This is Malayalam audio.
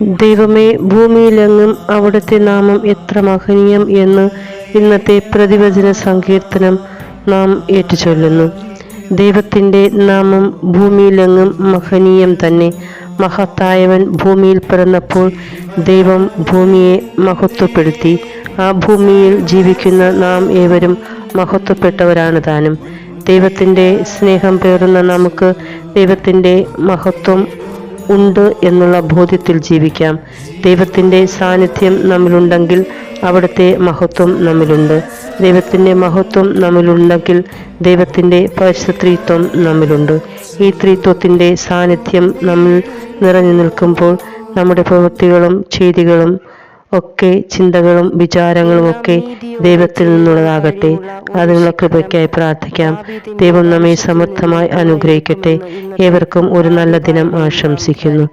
ദൈവമേ ഭൂമിയിലെങ്ങും അവിടുത്തെ നാമം എത്ര മഹനീയം എന്ന് ഇന്നത്തെ പ്രതിവചന സങ്കീർത്തനം നാം ഏറ്റുചൊല്ലുന്നു. ദൈവത്തിന്റെ നാമം ഭൂമിയിലെങ്ങും മഹനീയം തന്നെ. മഹത്തായവൻ ഭൂമിയിൽ പിറന്നപ്പോൾ ദൈവം ഭൂമിയെ മഹത്വപ്പെടുത്തി. ആ ഭൂമിയിൽ ജീവിക്കുന്ന നാം ഏവരും മഹത്വപ്പെട്ടവരാണ് താനും. ദൈവത്തിന്റെ സ്നേഹം പേറുന്ന നമുക്ക് ദൈവത്തിന്റെ മഹത്വം ഉണ്ട് എന്നുള്ള ബോധ്യത്തിൽ ജീവിക്കാം. ദൈവത്തിന്റെ സാന്നിധ്യം നമ്മിലുണ്ടെങ്കിൽ അവിടുത്തെ മഹത്വം നമ്മിലുണ്ട്. ദൈവത്തിന്റെ മഹത്വം നമ്മിലുണ്ടെങ്കിൽ ദൈവത്തിന്റെ പരിശുത്രീത്വം നമ്മിലുണ്ട്. ഈ ത്രിത്വത്തിന്റെ സാന്നിധ്യം നമ്മിൽ നിറഞ്ഞു നിൽക്കുമ്പോൾ നമ്മുടെ പ്രവൃത്തികളും ചെയ്തികളും ഒക്കെ ചിന്തകളും വിചാരങ്ങളും ഒക്കെ ദൈവത്തിൽ നിന്നുള്ളതാകട്ടെ. അതിനുള്ള കൃപയ്ക്കായി പ്രാർത്ഥിക്കാം. ദൈവം നമ്മെ സമർത്ഥമായി അനുഗ്രഹിക്കട്ടെ. ഏവർക്കും ഒരു നല്ല ദിനം ആശംസിക്കുന്നു.